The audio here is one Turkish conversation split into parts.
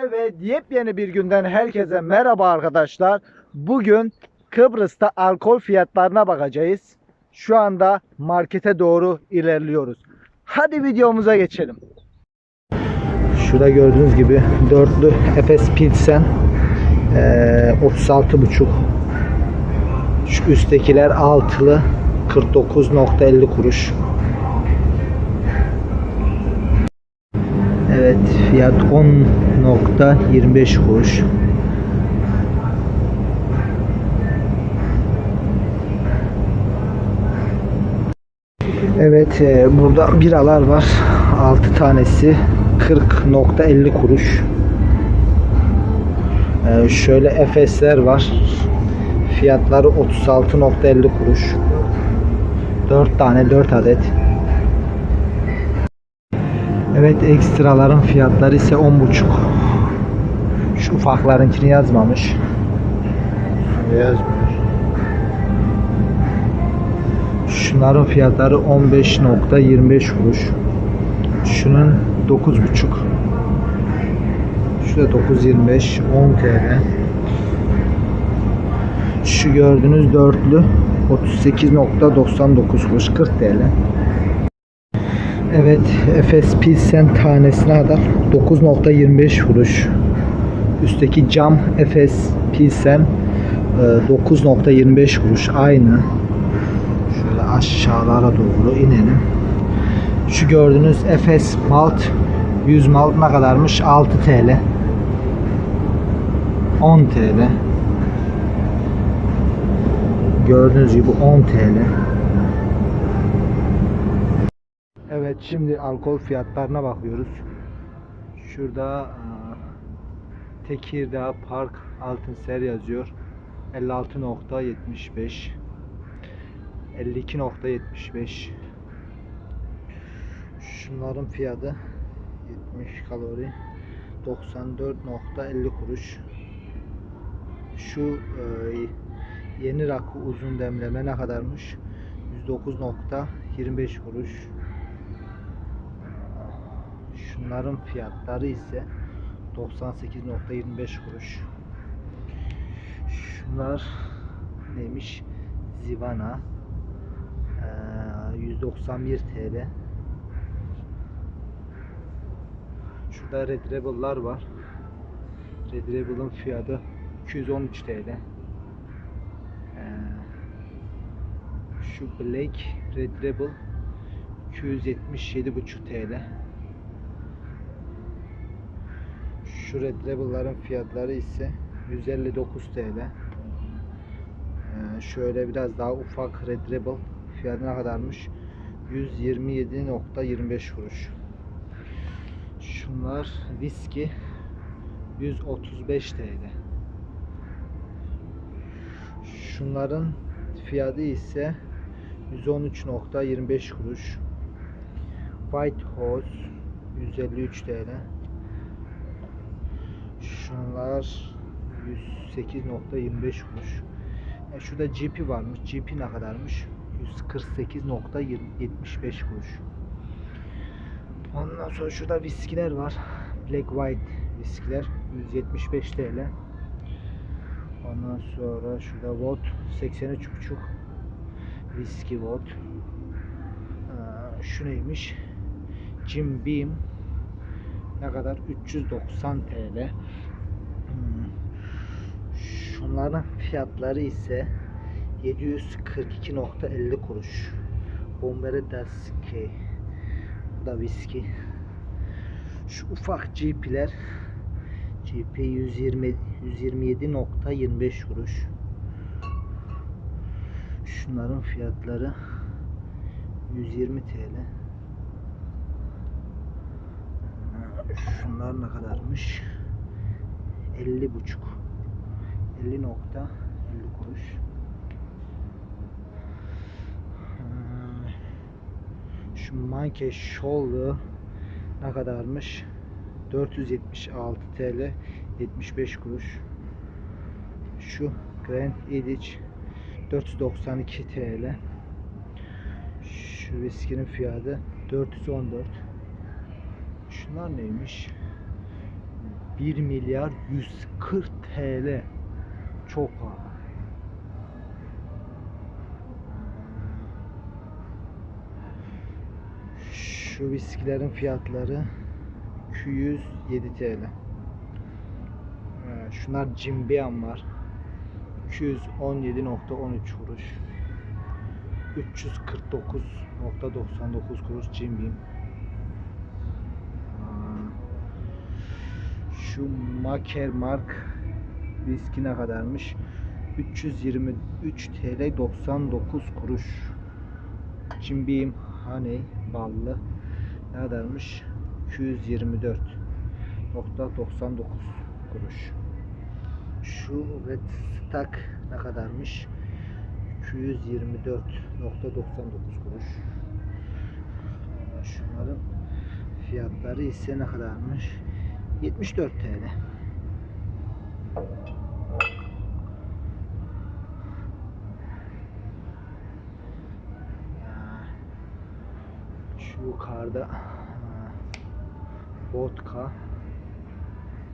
Evet, yepyeni bir günden herkese merhaba arkadaşlar. Bugün Kıbrıs'ta alkol fiyatlarına bakacağız. Şu anda markete doğru ilerliyoruz. Hadi videomuza geçelim. Şurada gördüğünüz gibi dörtlü Efes Pilsen eee 36,5 Şu üsttekiler altılı 49.50 kuruş. Evet fiyat 10.25 kuruş. Evet e, burada biralar var. 6 tanesi 40.50 kuruş. E, şöyle Efesler var. Fiyatları 36.50 kuruş. 4 tane 4 adet. Evet ekstraların fiyatları ise 10.5. Şu ufaklarınkini yazmamış. Yazmıyor. Şunların fiyatları 15.25 kuruş. Şunun 9.5. Şu da 9.25 10 TL. Şu gördüğünüz dörtlü 38.99 kuruş 40 TL. Evet Efes Pilsen tanesine kadar 9.25 kuruş. Üstteki cam Efes Pilsen e, 9.25 kuruş aynı. Şöyle aşağılara doğru inelim. Şu gördüğünüz Efes Malt 100 malt ne kadarmış? 6 TL. 10 TL. Gördüğünüz gibi 10 TL. Evet şimdi alkol fiyatlarına bakıyoruz. Şurada e, Tekirdağ Park Altın Ser yazıyor. 56.75 52.75 Şunların fiyatı 70 kalori 94.50 kuruş. Şu e, yeni rakı uzun demleme ne kadarmış? 109.25 kuruş Şunların fiyatları ise 98.25 kuruş Şunlar neymiş Zivana ee, 191 TL. Şurada Red Rebel'lar var. Red Rebel'ın fiyatı 213 TL. Şu Black Red Rebel 277,5 TL. Şu Red Rebel'ların fiyatları ise 159 TL. Ee, şöyle biraz daha ufak Red Rebel fiyatı ne kadarmış? 127.25 kuruş. Şunlar viski 135 TL. Şunların fiyatı ise 113.25 kuruş. White Horse 153 TL. Şunlar 108.25 kuruş. E şurada GP varmış. GP ne kadarmış? 148.75 kuruş. Ondan sonra şurada viskiler var. Black White viskiler 175 TL. Ondan sonra şurada Vot 83.5 viski Vot. Ee, şu neymiş? Jim Beam ne kadar? 390 TL. Şunların fiyatları ise 742.50 kuruş. Bombere Daski Bu da viski. Şu ufak GP'ler GP 120 127.25 kuruş. Şunların fiyatları 120 TL. Şunlar ne kadarmış? 50 buçuk. 50 nokta 50 kuruş. Hmm. Şu Monkey Shoulder ne kadarmış? 476 TL 75 kuruş. Şu Grand Edic 492 TL. Şu viskinin fiyatı 414. Şunlar neymiş? 1 milyar 140 TL. Çok pahalı. Şu viskilerin fiyatları 207 TL. Ee, Şunlar Jim var. 217.13 kuruş. 349.99 kuruş Beam. Aa, Şu Maker Mark viski ne kadarmış? 323 TL 99 kuruş. Beam Honey ballı ne kadarmış? 224.99 kuruş. Şu Red Stack ne kadarmış? 224.99 kuruş. Şunların fiyatları ise ne kadarmış? 74 TL. Ya, Şu yukarıda ha, vodka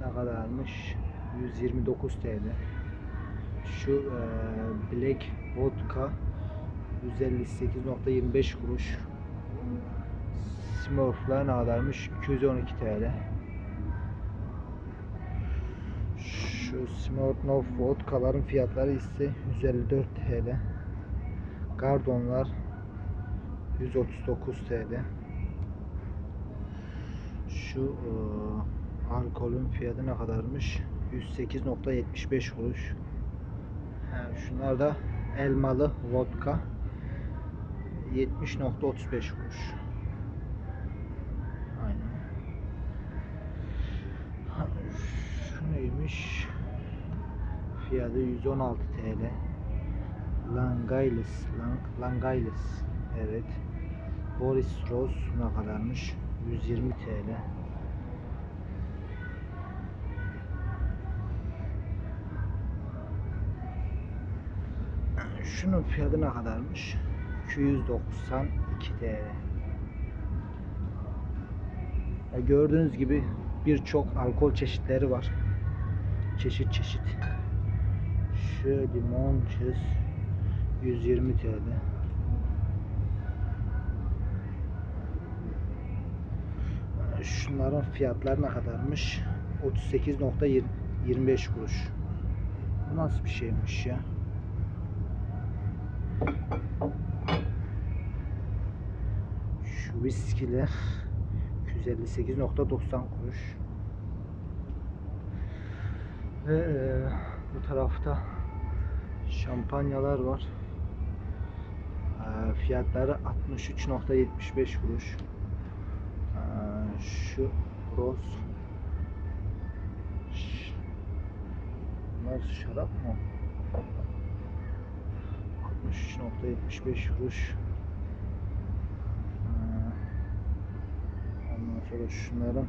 ne kadarmış? 129 TL. Şu e, Black Vodka 158.25 kuruş. Smurf'lar ne kadarmış? 212 TL. Şu Smirnoff vodkaların fiyatları ise 154 TL. Gardonlar 139 TL. Şu e, alkolün fiyatı ne kadarmış? 108.75 kuruş. Ha, şunlar da elmalı vodka 70.35 kuruş. Aynen. Şu neymiş? Fiyatı 116 TL. Langailis, Lang, Langailis. Evet. Boris Rose ne kadarmış? 120 TL. Şunun fiyatı ne kadarmış? 292 TL. Ya gördüğünüz gibi birçok alkol çeşitleri var. Çeşit çeşit. Şu limon çiz 120 TL. Şunların fiyatları ne kadarmış? 38.25 kuruş. Bu nasıl bir şeymiş ya? Şu viskiler 258.90 kuruş. Ve e, bu tarafta şampanyalar var. E, fiyatları 63.75 kuruş. E, şu roz Bunlar şarap mı? 63.75 kuruş. Ee, Ondan sonra şunların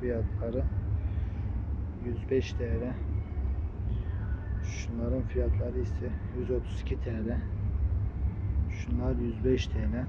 fiyatları 105 TL. Şunların fiyatları ise 132 TL. Şunlar 105 TL.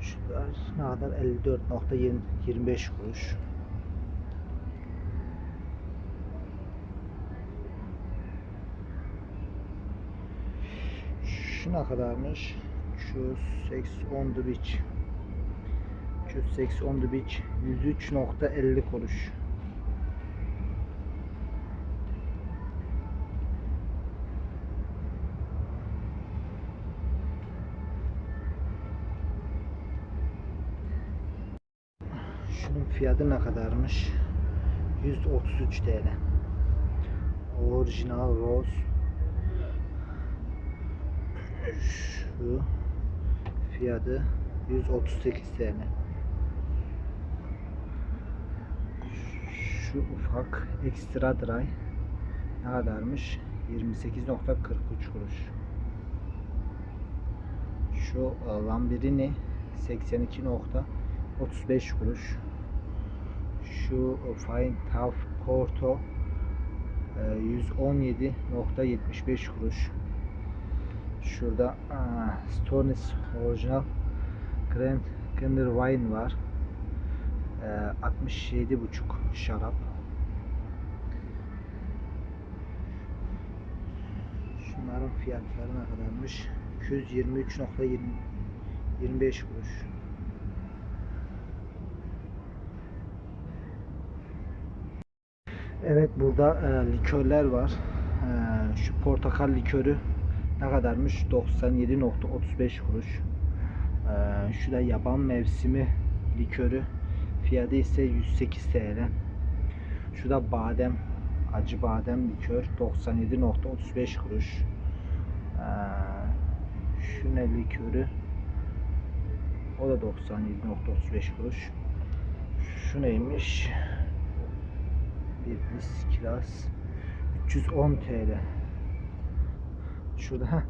Şunlar ne kadar? 54.25 kuruş. Şu ne kadarmış? Şu Sex on the Beach. Şu Sex on the Beach 103.50 kuruş. Şunun fiyatı ne kadarmış? 133 TL. Orijinal Rose şu fiyatı 138 TL. Şu ufak ekstra dry ne kadarmış? 28.43 kuruş. Şu Lamborghini 82.35 kuruş. Şu Fine Tough Porto e, 117.75 kuruş. Şurada aa, Stones orijinal Grand Kinder Wine var. Ee, 67,5 şarap. Şunların fiyatları ne kadarmış? 223.25 kuruş. Evet burada e, likörler var. E, şu portakal likörü ne kadarmış? 97.35 kuruş. E, şu da yaban mevsimi likörü fiyatı ise 108 TL. Şu da badem acı badem likör 97.35 kuruş. E, şu ne likörü? O da 97.35 kuruş. Şu neymiş? Bir kiraz 310 TL. Şurada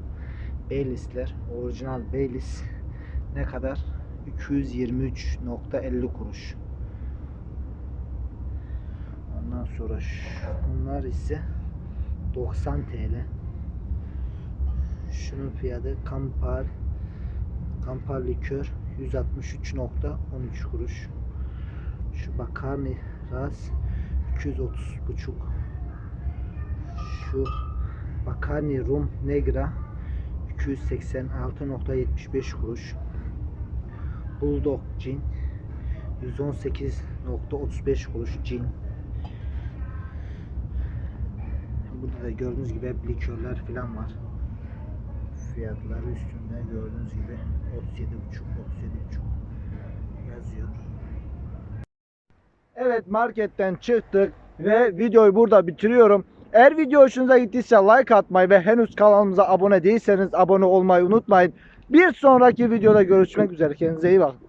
Baileys'ler orijinal Baileys ne kadar? 223.50 kuruş. Ondan sonra şunlar ise 90 TL. Şunun fiyatı Kampar Kampar likör 163.13 kuruş. Şu Bakarni Ras 230 buçuk. Şu Bakarni Rum Negra 286.75 kuruş. Bulldog Gin 118.35 kuruş Gin. Burada da gördüğünüz gibi hep likörler falan var. Fiyatları üstünde gördüğünüz gibi 37.5 37.5 yazıyor. Evet marketten çıktık ve videoyu burada bitiriyorum. Eğer video hoşunuza gittiyse like atmayı ve henüz kanalımıza abone değilseniz abone olmayı unutmayın. Bir sonraki videoda görüşmek üzere. Kendinize iyi bakın.